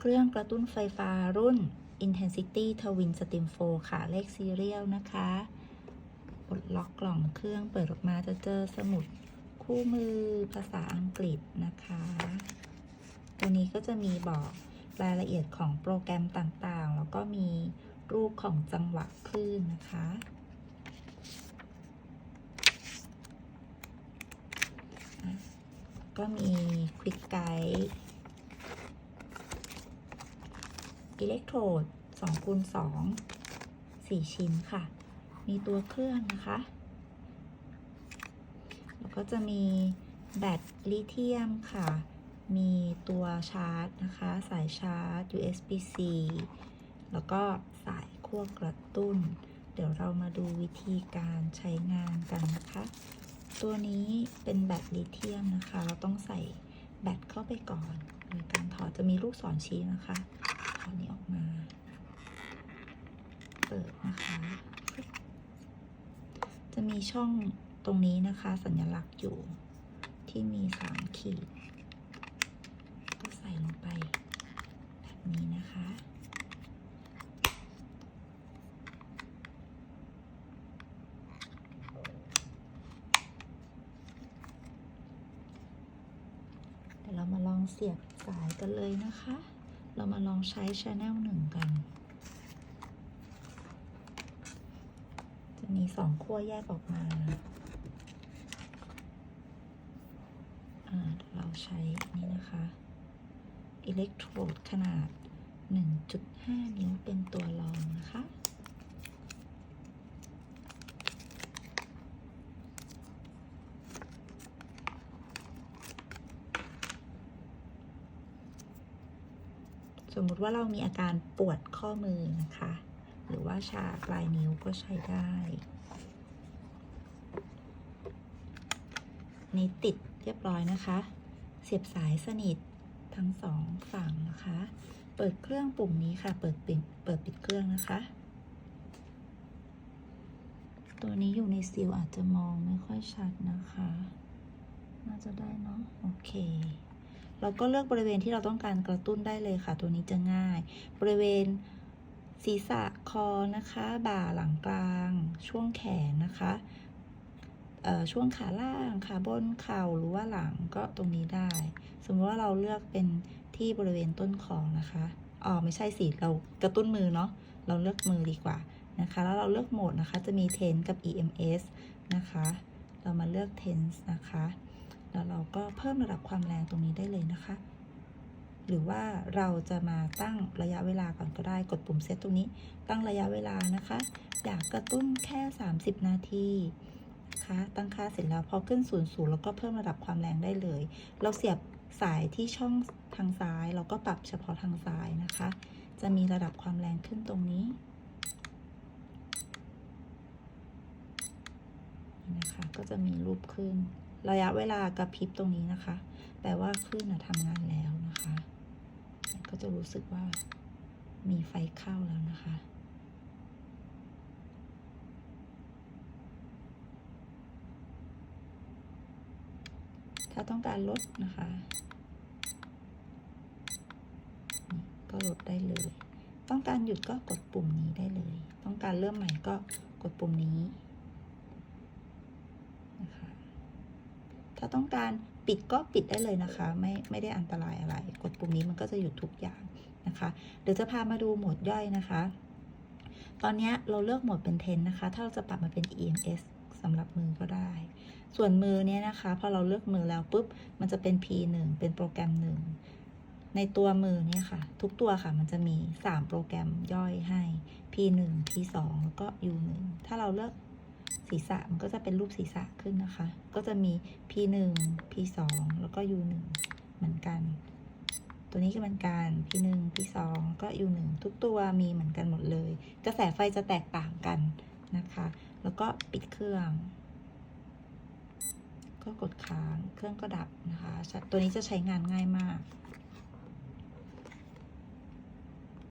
เครื่องกระตุ้นไฟฟ้ารุ่น Intensity Twin Steam 4 ค่ะ เลขซีเรียลนะคะกดล็อกกล่องเครื่องเปิดออกมาจะเจอสมุดคู่มือภาษาอังกฤษนะคะ ตัวนี้ก็จะมีบอกรายละเอียดของโปรแกรมต่างๆ แล้วก็มีรูปของจังหวะคลื่นนะคะ ก็มีควิกไกด์ อิเล็กโทรด2คูณ2 4 ชิ้นค่ะ มีตัวเครื่องนะคะ แล้วก็จะมีแบตลิเธียมค่ะ มีตัวชาร์จนะคะ สายชาร์จ USB-C แล้วก็สายขั้วกระตุ้น เดี๋ยวเรามาดูวิธีการใช้งานกันนะคะ ตัวนี้เป็นแบตลิเธียมนะคะ เราต้องใส่แบตเข้าไปก่อนโดยการถอดจะมีลูกศรชี้นะคะ ถอดนี้ออกมา เปิดนะคะ จะมีช่องตรงนี้นะคะ สัญลักษณ์อยู่ที่มีสามขีด ก็ใส่ลงไป แบบนี้นะคะเดี๋ยวเรามาลองเสียบสายกันเลยนะคะ เรามาลองใช้ Channel หนึ่งกัน จะมีสองขั้วแยกออกมาเราใช้นี่นะคะ อิเล็กโทรดขนาด 1.5นิ้วเป็นตัวรองนะคะ ส มมุติว่าเรามีอาการปวดข้อมือนะคะ หรือว่าชาปลายนิ้วก็ใช้ได้นี่ติดเรียบร้อยนะคะ เสียบสายสนิททั้งสองฝั่งนะคะ เปิดเครื่องปุ่มนี้ค่ะ เปิดปิดเปิดปิดเครื่องนะคะ ตัวนี้อยู่ในซีลอาจจะมองไม่ค่อยชัดนะคะ น่าจะได้เนาะ โอเค เราก็เลือกบริเวณที่เราต้องการกระตุ้นได้เลยค่ะ ตัวนี้จะง่าย บริเวณศีรษะคอนะคะ บ่าหลังกลาง ช่วงแขนนะคะช่วงขาล่างขาบนเข่าหรือว่าหลังก็ตรงนี้ได้ สมมติว่าเราเลือกเป็นที่บริเวณต้นคอนะคะอ๋อไม่ใช่สิเรากระตุ้นมือเนาะเราเลือกมือดีกว่านะคะ แล้วเราเลือกโหมดนะคะจะมี tense กับ EMS นะคะ เรามาเลือก tense นะคะ แล้วเราก็เพิ่มระดับความแรงตรงนี้ได้เลยนะคะ หรือว่าเราจะมาตั้งระยะเวลาก่อนก็ได้กดปุ่มเซตตรงนี้ ตั้งระยะเวลานะคะ อยากกระตุ้นแค่ 30 นาทีนะคะตั้งค่าเสร็จแล้วพอขึ้นศูนย์ศูนย์แล้วก็เพิ่มระดับความแรงได้เลย เราเสียบสายที่ช่องทางซ้าย เราก็ปรับเฉพาะทางซ้ายนะคะ จะมีระดับความแรงขึ้นตรงนี้นะคะก็จะมีรูปขึ้น ระยะเวลากระพริบตรงนี้นะคะ แปลว่าคลื่นทำงานแล้วนะคะ ก็จะรู้สึกว่ามีไฟเข้าแล้วนะคะถ้าต้องการลดนะคะ ก็ลดได้เลย ต้องการหยุดก็กดปุ่มนี้ได้เลย ต้องการเริ่มใหม่ก็กดปุ่มนี้นะคะ ถ้าต้องการปิดก็ปิดได้เลยนะคะ ไม่ไม่ได้อันตรายอะไร กดปุ่มนี้มันก็จะหยุดทุกอย่างนะคะ เดี๋ยวจะพามาดูโหมดย่อยนะคะ ตอนนี้เราเลือกโหมดเป็น 10 นะคะ ถ้าเราจะปรับมาเป็น EMS สำหรับมือก็ได้ ส่วนมือเนี่ยนะคะพอเราเลือกมือแล้วปุ๊บ มันจะเป็น P1 เป็นโปรแกรมหนึ่งในตัวมือเนี่ยค่ะ ทุกตัวค่ะมันจะมี 3 โปรแกรมย่อยให้ P1 P2 แล้วก็ U1 ถ้าเราเลือก ศีรษะมันก็จะเป็นรูปศีรษะขึ้นนะคะ ก็จะมี P1 P2 แล้วก็ U1 เหมือนกัน ตัวนี้ก็เหมือนกัน P1 P2 ก็ U1 ทุกตัวมีเหมือนกันหมดเลย กระแสไฟจะแตกต่างกันนะคะ แล้วก็ปิดเครื่อง ก็กดค้าง เครื่องก็ดับนะคะ ตัวนี้จะใช้งานง่ายมาก